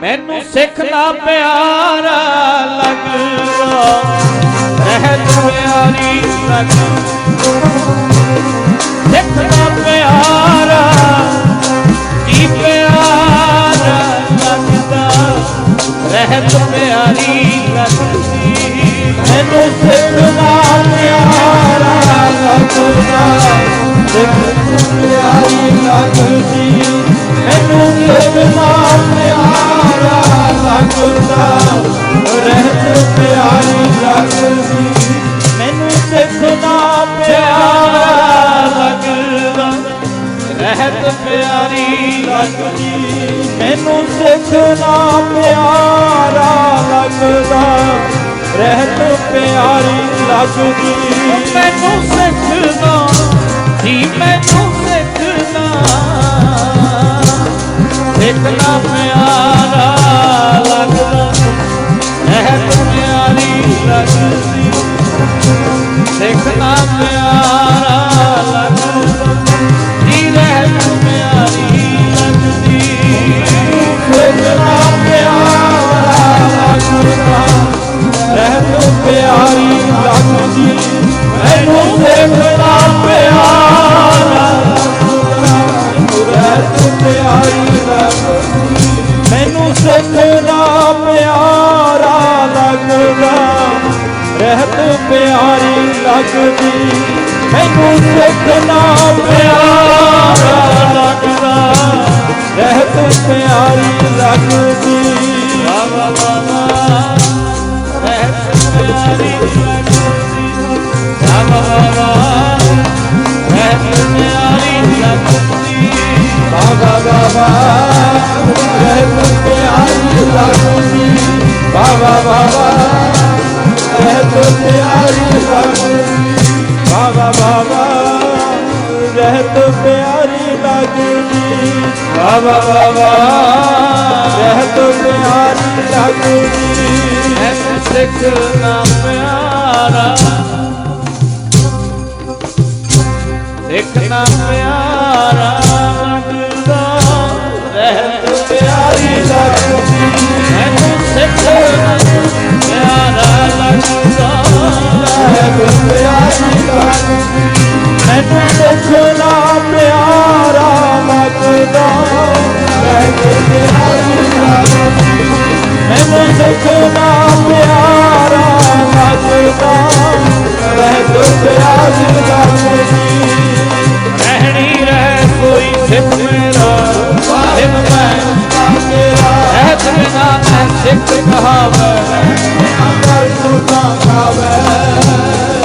ਮੈਨੂੰ ਸਿੱਖ ਦਾ ਪਿਆਰਾ ਲੱਗਦਾ ਰਹਿਤ ਪਿਆਰੀ ਲੱਗਦਾ ਸਿੱਖ ਨਾ ਪਿਆਰਾ, ਕੀ ਪਿਆਰਾ ਲੱਗਦਾ? ਰਹਿਤ ਪਿਆਰੀ ਲੱਗਦੀ ਮੈਨੂੰ ਸਿੱਖ ਨਾ ਪਿਆਰਾ ਲੱਗਦਾ। ਸਿੱਖ ਪਿਆਰੀ ਲੱਗਦੀ ਮੈਨੂੰ ਸਿੱਖ ਨਾ ਰਹਿਤ ਪਿਆਰੀ ਲੱਗਦੀ, ਮੈਨੂੰ ਸਿੱਖਣਾ ਪਿਆਰਾ ਲੱਗਦਾ। ਰਹਿਤ ਪਿਆਰੀ ਲੱਗਦੀ, ਮੈਨੂੰ ਸਿੱਖਦਾ ਜੀ ਮੈਨੂੰ ਸਿੱਖਦਾ ਸਿੱਖਣਾ ਪਿਆਰੀ ਲੱਗਦੀ ਮੈਨੂੰ ਸਿੱਖਣਾ ਪਿਆਰਾ ਲੱਗਦਾ। ਰਹਿਤ ਪਿਆਰੀ ਲੱਗਦੀ। ਮੈਨੂੰ ਸਿੱਖਣਾ ਪਿਆਰਾ ਲੱਗਦਾ। ਰਹਿਤ ਪਿਆਰੀ ਬਾਬਾ ਬਾਬਾ ਰਹਿਤ ਪਿਆਰੀ ਲੱਗਦੀ ਬਾਬਾ ਬਾਬਾ ਰਹਿਤ ਪਿਆਰੀ ਲੱਗਦੀ ਬਾਬਾ ਬਾਬਾ ਰਹਿਤ ਪਿਆਰੀ ਲੱਗਦੀ ਐਸ ਸਿੱਖ ਨਾ ਪਿਆਰਾ ਸਿੱਖ ਨਾ ਪਿਆਰਾ Lord.